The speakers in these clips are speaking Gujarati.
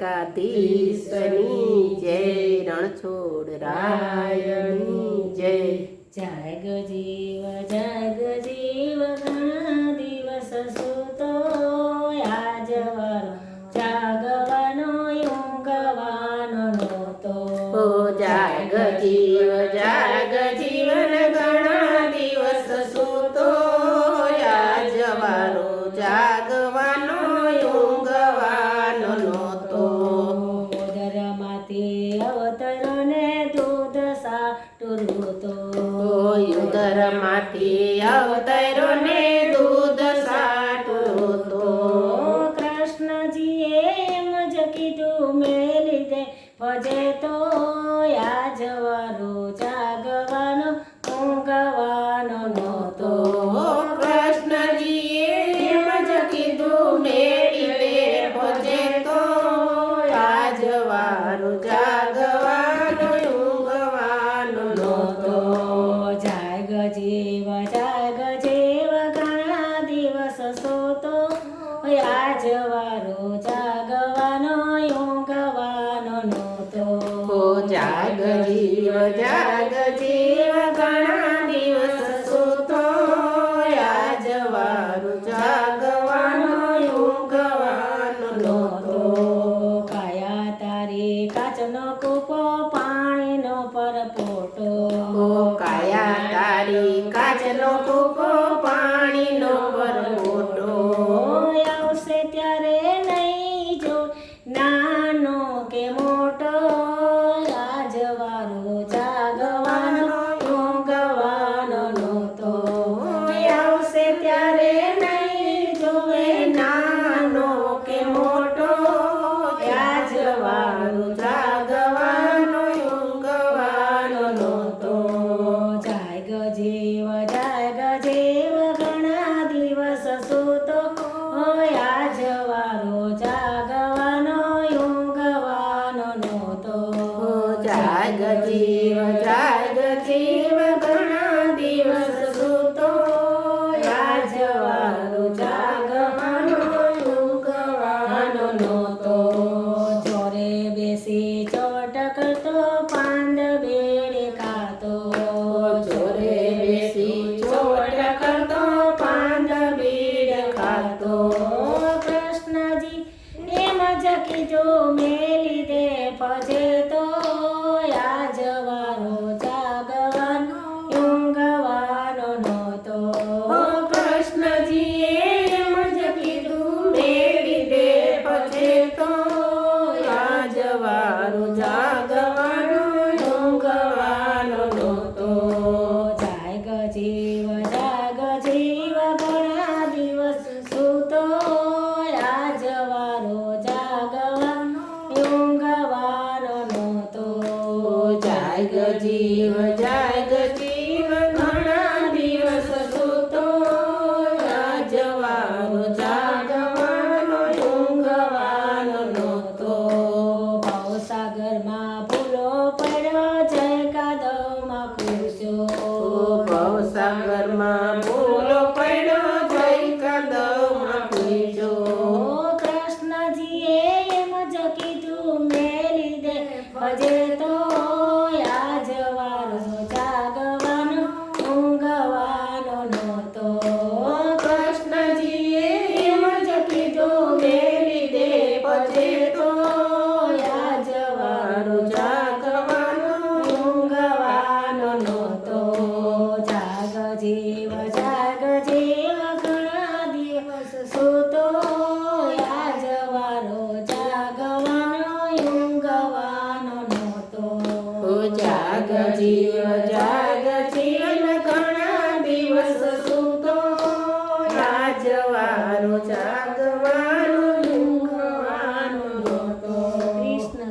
દ્વારકાધીશની જય રણછોડ રાયની જય. જાગ જીવ જાગ જીવ ઘણા દિવસ સુતો આજ જાગવાનો ઊંઘવાનો નહોતો. જાગ જીવ જાગ જીવન ઘણા દિવસ સુતો આજ મારો જાગ ઉદરમાંથી અવતરો ને દૂધ સાટું તો કૃષ્ણજીએ એમ જ કીધું મે લીધે ભજે તો યાજવારો જાગવાનો ઊંઘવાનો નહોતો. કૃષ્ણજીએ એમ જ કીધું મેલી દે ભજે તો યાજવારો જાગ માણસો તો આજવારો જાગવાનો ઊંઘવાનો નહોતો. જાગ જીવ જાગ જીવ down. I did. Valle todo.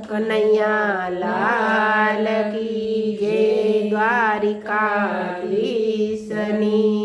Kanaiya લાલ કી જય દ્વારિકાધીશની.